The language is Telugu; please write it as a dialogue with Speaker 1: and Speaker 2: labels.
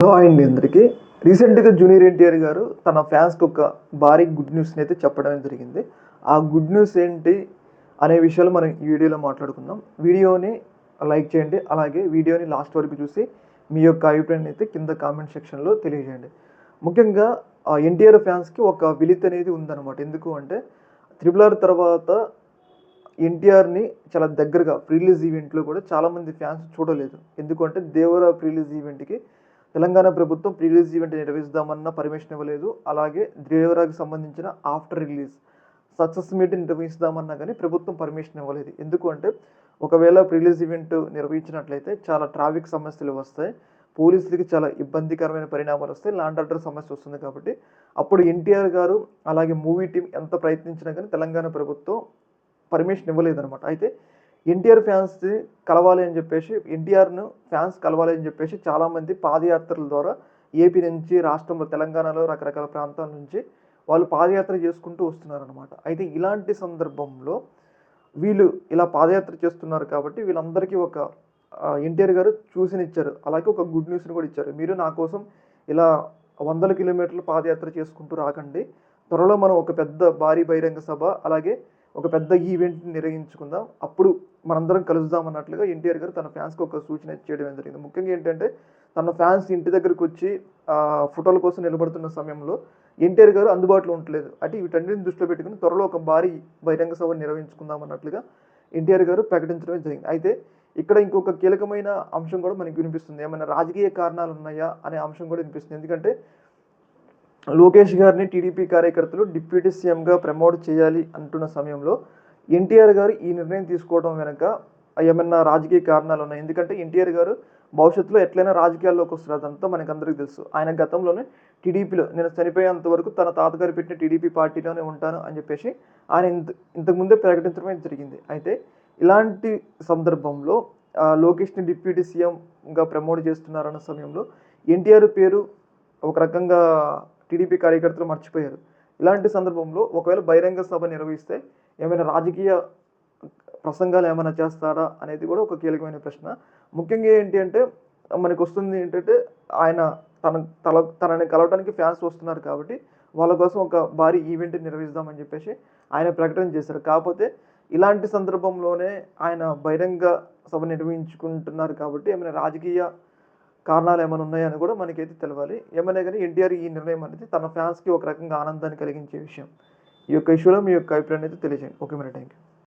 Speaker 1: హలో అండి అందరికీ. రీసెంట్గా జూనియర్ ఎన్టీఆర్ గారు తన ఫ్యాన్స్కి ఒక భారీ గుడ్ న్యూస్ని అయితే చెప్పడం జరిగింది. ఆ గుడ్ న్యూస్ ఏంటి అనే విషయాలు మనం ఈ వీడియోలో మాట్లాడుకుందాం. వీడియోని లైక్ చేయండి అలాగే వీడియోని లాస్ట్ వరకు చూసి మీ యొక్క అభిప్రాయాన్ని అయితే కింద కామెంట్ సెక్షన్లో తెలియజేయండి. ముఖ్యంగా ఎన్టీఆర్ ఫ్యాన్స్కి ఒక విలిత్ అనేది ఉందన్నమాట. ఎందుకు అంటే త్రిబుల్ ఆర్ తర్వాత ఎన్టీఆర్ని చాలా దగ్గరగా ప్రీలీజ్ ఈవెంట్లో కూడా చాలామంది ఫ్యాన్స్ చూడలేదు. ఎందుకంటే దేవర ప్రీలీజ్ ఈవెంట్కి తెలంగాణ ప్రభుత్వం ప్రీలీజ్ ఈవెంట్ నిర్వహిస్తామన్న పర్మిషన్ ఇవ్వలేదు. అలాగే దేవరాకి సంబంధించిన ఆఫ్టర్ రిలీజ్ సక్సెస్ మీట్ నిర్వహిస్తామన్నా కానీ ప్రభుత్వం పర్మిషన్ ఇవ్వలేదు. ఎందుకు అంటే ఒకవేళ ప్రిలీజ్ ఈవెంట్ నిర్వహించినట్లయితే చాలా ట్రాఫిక్ సమస్యలు వస్తాయి. పోలీసులకి చాలా ఇబ్బందికరమైన పరిణామాలు వస్తాయి. లాండ్ ఆర్డర్ సమస్య వస్తుంది కాబట్టి అప్పుడు ఎన్టీఆర్ గారు అలాగే మూవీ టీం ఎంత ప్రయత్నించినా కానీ తెలంగాణ ప్రభుత్వం పర్మిషన్ ఇవ్వలేదన్నమాట. అయితే ఎన్టీఆర్ ఫ్యాన్స్ని కలవాలి అని చెప్పేసి ఎన్టీఆర్ను ఫ్యాన్స్ కలవాలి అని చెప్పేసి చాలామంది పాదయాత్రల ద్వారా ఏపీ నుంచి రాష్ట్రంలో తెలంగాణలో రకరకాల ప్రాంతాల నుంచి వాళ్ళు పాదయాత్ర చేసుకుంటూ వస్తున్నారనమాట అయితే ఇలాంటి సందర్భంలో వీళ్ళు ఇలా పాదయాత్ర చేస్తున్నారు కాబట్టి వీళ్ళందరికీ ఒక ఎన్టీఆర్ గారు చూసినిచ్చారు అలాగే ఒక గుడ్ న్యూస్ని కూడా ఇచ్చారు. మీరు నా కోసం ఇలా వందల కిలోమీటర్లు పాదయాత్ర చేసుకుంటూ రాకండి. త్వరలో మనం ఒక పెద్ద భారీ బహిరంగ సభ అలాగే ఒక పెద్ద ఈవెంట్ని నిర్వహించుకుందాం. అప్పుడు మనందరం కలుద్దాం అన్నట్లుగా ఎన్టీఆర్ గారు తన ఫ్యాన్స్కి ఒక సూచన చేయడం జరిగింది. ముఖ్యంగా ఏంటంటే తన ఫ్యాన్స్ ఇంటి దగ్గరికి వచ్చి ఫోటోల కోసం నిలబడుతున్న సమయంలో ఎన్టీఆర్ గారు అందుబాటులో ఉండలేదు. అంటే వీటన్నిటిని దృష్టిలో పెట్టుకుని త్వరలో ఒక భారీ బహిరంగ సభ నిర్వహించుకుందాం అన్నట్లుగా ఎన్టీఆర్ గారు ప్రకటించడం జరిగింది. అయితే ఇక్కడ ఇంకొక కీలకమైన అంశం కూడా మనకి వినిపిస్తుంది. ఏమైనా రాజకీయ కారణాలు ఉన్నాయా అనే అంశం కూడా వినిపిస్తుంది. ఎందుకంటే లోకేష్ గారిని టీడీపీ కార్యకర్తలు డిప్యూటీ సీఎంగా ప్రమోట్ చేయాలి అంటున్న సమయంలో ఎన్టీఆర్ గారు ఈ నిర్ణయం తీసుకోవడం వెనుక ఏమన్నా రాజకీయ కారణాలు ఉన్నాయి? ఎందుకంటే ఎన్టీఆర్ గారు భవిష్యత్తులో ఎట్లయినా రాజకీయాల్లోకి వస్తారు అదంతా మనకు అందరికీ తెలుసు. ఆయన గతంలోనే టీడీపీలో నేను చనిపోయేంత వరకు తన తాతగారు పెట్టిన టీడీపీ పార్టీలోనే ఉంటాను అని చెప్పేసి ఆయన ఇంత ఇంతకుముందే ప్రకటించడమే జరిగింది. అయితే ఇలాంటి సందర్భంలో లోకేష్ని డిప్యూటీ సీఎంగా ప్రమోట్ చేస్తున్నారన్న సమయంలో ఎన్టీఆర్ పేరు ఒక రకంగా టీడీపీ కార్యకర్తలు మర్చిపోయారు. ఇలాంటి సందర్భంలో ఒకవేళ బహిరంగ సభ నిర్వహిస్తే ఏమైనా రాజకీయ ప్రసంగాలు ఏమైనా చేస్తారా అనేది కూడా ఒక కీలకమైన ప్రశ్న. ముఖ్యంగా ఏంటి అంటే మనకు వస్తుంది ఏంటంటే ఆయన తన తల తనని కలవడానికి ఫ్యాన్స్ వస్తున్నారు కాబట్టి వాళ్ళ కోసం ఒక భారీ ఈవెంట్ నిర్వహిస్తామని చెప్పేసి ఆయన ప్రకటన చేశారు. కాకపోతే ఇలాంటి సందర్భంలోనే ఆయన బహిరంగ సభ నిర్వహించుకుంటున్నారు కాబట్టి ఏమైనా రాజకీయ కారణాలు ఏమైనా ఉన్నాయని కూడా మనకైతే తెలవాలి. ఏమైనా కానీ ఎన్టీఆర్ ఈ నిర్ణయం అనేది తన ఫ్యాన్స్కి ఒక రకంగా ఆనందాన్ని కలిగించే విషయం. ఈ యొక్క ఇష్యూలో మీ యొక్క అభిప్రాయం అయితే తెలియజేయండి. ఓకే మరి థ్యాంక్ యూ